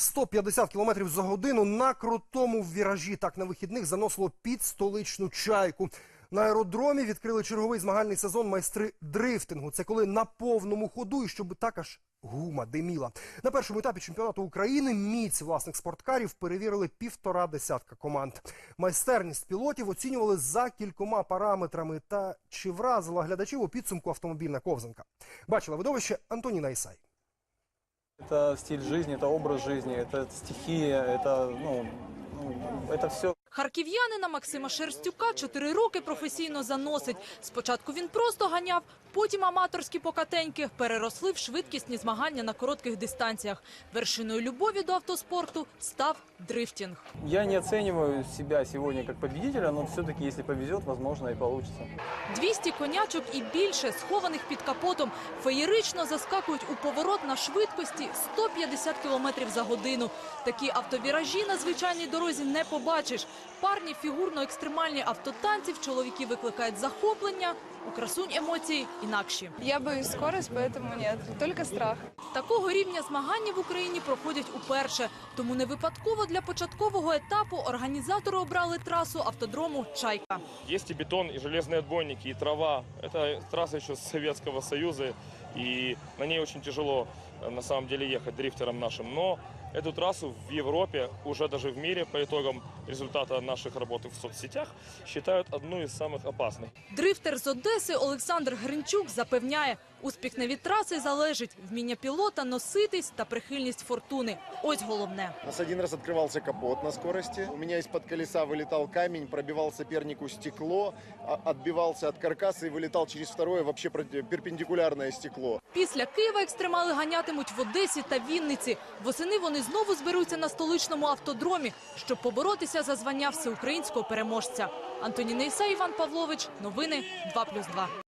150 км за годину на крутому віражі. Так на вихідних заносило під столичну чайку. На аеродромі відкрили черговий змагальний сезон майстри дрифтингу. Це коли на повному ходу і щоб так аж гума диміла. На першому етапі чемпіонату України міць власних спорткарів перевірили півтора десятка команд. Майстерність пілотів оцінювали за кількома параметрами. Та чи вразила глядачів у підсумку автомобільна ковзанка? Бачила видовище Антоніна Ісай. Это стиль жизни, это образ жизни, это стихия, это, ну, ну, это все Харків'янина Максима Шерстюка чотири роки професійно заносить. Спочатку він просто ганяв, потім аматорські покатеньки переросли в швидкісні змагання на коротких дистанціях. Вершиною любові до автоспорту став дрифтінг. Я не оцениваю себя сегодня как победителя, но все-таки, если повезет, возможно, и получится. 200 конячок і більше, схованих під капотом, феєрично заскакують у поворот на швидкості 150 км за годину. Такі автовіражі на звичайній дорозі не побачиш. Парні фігурно-екстремальні автотанців чоловіки викликають захоплення, у красунь емоції інакші. Я боюсь скорость, поэтому нет. Только страх. Такого рівня змагання в Україні проходять уперше. Тому не випадково для початкового етапу організатори обрали трасу автодрому «Чайка». Есть и бетон, и железные отбойники, и трава. Это трасса еще с Советского Союза, и на ней очень тяжело э, на самом деле ехать дрифтерам нашим. Но эту трассу в Европе, уже даже в мире, по итогам результата наших работ в соцсетях, считают одну из самых опасных. Дрифтер з Одеси Олександр Гринчук запевняє, успіх не від траси залежить вміння пілота носитись та прихильність фортуни. Ось головне. У нас один раз открывался капот на скорости. У меня из-под колеса вылетал камень, пробивал сопернику стекло, а- отбивался от каркаса и вылетал через второе вообще проти- перпендикулярное стекло. Після Києва екстремали ганятимуть в Одесі та Вінниці. Восени вони знову зберуться на столичному автодромі, щоб поборотися за звання всеукраїнського переможця. Антоніна Іса, Іван Павлович. Новини 2+,2.